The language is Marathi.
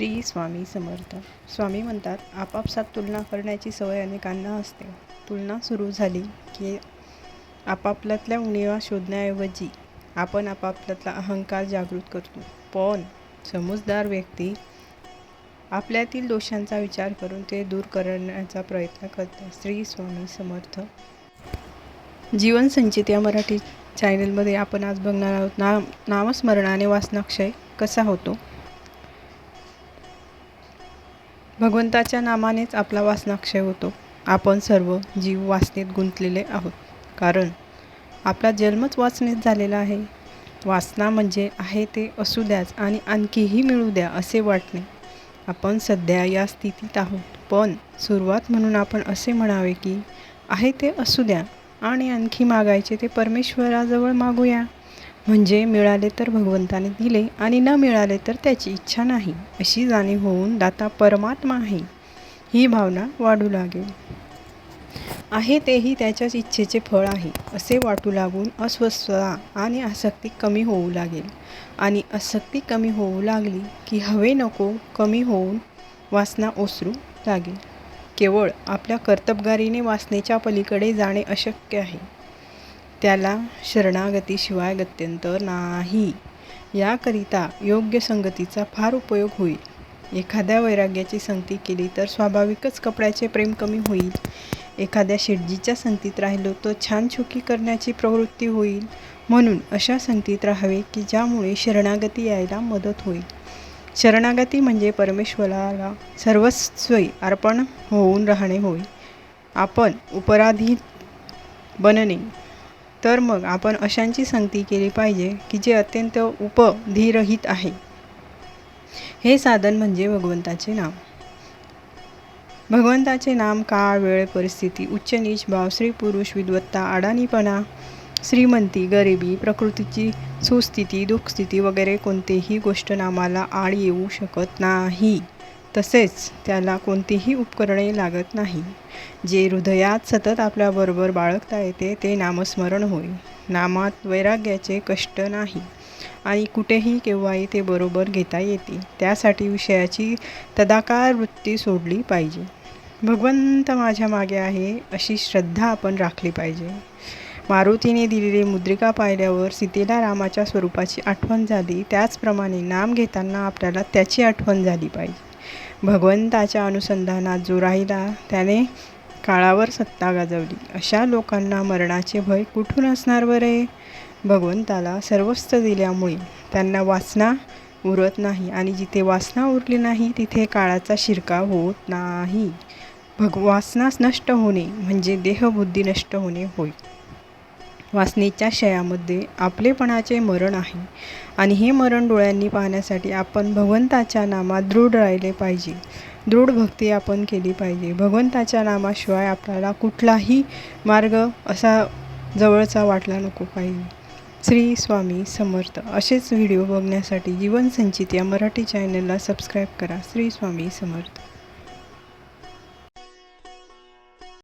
श्री स्वामी समर्थ. स्वामी म्हणतात आपापसात तुलना करण्याची सवय अनेकांना असते. तुलना सुरू झाली की आपापल्यातल्या उणिवा शोधण्याऐवजी आपण आपापल्यातला अहंकार जागृत करतो. पण समजदार व्यक्ती आपल्यातील दोषांचा विचार करून ते दूर करण्याचा प्रयत्न करते श्री स्वामी समर्थ. जीवन संचित या मराठी चॅनलमध्ये आपण आज बघणार आहोत. नाम नामस्मरणाने वासनाक्षय कसा होतो? भगवंताच्या नामानेच आपला वासनाक्षय होतो. आपण सर्व जीव वासनेत गुंतलेले आहोत. कारण आपला जन्मच वासनेत झालेला आहे. वासना म्हणजे आहे ते असू द्याच आणि आणखीही मिळू द्या असे वाटणे. आपण सध्या या स्थितीत आहोत. पण सुरुवात म्हणून आपण असे म्हणावे की आहे ते असू द्या आणि आणखी मागायचे ते परमेश्वराजवळ मागूया. म्हणजे मिळाले तर भगवंताने दिले आणि न मिळाले तर त्याची इच्छा नाही अशी जाणीव होऊन दाता परमात्मा आहे. ही भावना वाढू लागेल. आहे तेही त्याच्याच इच्छेचे फळ आहे असे वाटू लागून अस्वस्थता आणि आसक्ती कमी होऊ लागेल. आणि आसक्ती कमी होऊ लागली की हवे नको कमी होऊन वासना ओसरू लागेल. केवळ आपल्या कर्तबगारीने वासनेच्या पलीकडे जाणे अशक्य आहे. त्याला शरणागतीशिवाय गत्यंतर नाही. याकरिता योग्य संगतीचा फार उपयोग होईल. एखाद्या वैराग्याची संगती केली तर स्वाभाविकच कपड्याचे प्रेम कमी होईल. एखाद्या शेटजीच्या संगतीत राहिलो तर छान छुकी करण्याची प्रवृत्ती होईल. म्हणून अशा संगतीत राहावे की ज्यामुळे शरणागती यायला मदत होईल. शरणागती म्हणजे परमेश्वराला सर्वस्वी अर्पण होऊन राहणे होय. आपण उपराधी बनणे तर मग आपण अशांची संगती केली पाहिजे की जे अत्यंत उपधीरहित आहे. हे साधन म्हणजे भगवंताचे नाम. भगवंताचे नाम काळ वेळ परिस्थिती उच्च नीच भाव स्त्री पुरुष विद्वत्ता अडाणीपणा श्रीमंती गरिबी प्रकृतीची सुस्थिती दुःखस्थिती वगैरे कोणतेही गोष्ट नामाला आड येऊ शकत नाही. तसेच त्याला कोणतीही उपकरणे लागत नाही. जे हृदयात सतत आपल्याबरोबर बाळगता येते ते नामस्मरण होय. नामात वैराग्याचे कष्ट नाही. आणि कुठेही केव्हाही ते बरोबर घेता येते. त्यासाठी विषयाची तदाकार वृत्ती सोडली पाहिजे. भगवंत माझ्या मागे आहे अशी श्रद्धा आपण राखली पाहिजे. मारुतीने दिलेली मुद्रिका पाहिल्यावर सीतेला रामाच्या स्वरूपाची आठवण झाली. त्याचप्रमाणे नाम घेताना आपल्याला त्याची आठवण झाली पाहिजे. भगवंताच्या अनुसंधानात जो राहिला त्याने काळावर सत्ता गाजवली. अशा लोकांना मरणाचे भय कुठून असणार बरे? भगवंताला सर्वस्व दिल्यामुळे त्यांना वासना उरत नाही आणि जिथे वासना उरली नाही तिथे काळाचा शिरकाव होत नाही. भग वासनास नष्ट होणे म्हणजे देहबुद्धी नष्ट होणे होय. वासनेच्या शयामध्ये आपलेपणाचे मरण आहे. आणि हे मरण डोळ्यांनी पाहण्यासाठी आपण भगवंताच्या नामात दृढ राहिले पाहिजे. दृढ भक्ती आपण केली पाहिजे. भगवंताच्या नामाशिवाय आपल्याला कुठलाही मार्ग असा जवळचा वाटला नको पाहिजे. श्री स्वामी समर्थ. असेच व्हिडिओ बघण्यासाठी जीवन संचित या मराठी चॅनलला सबस्क्राईब करा. श्री स्वामी समर्थ.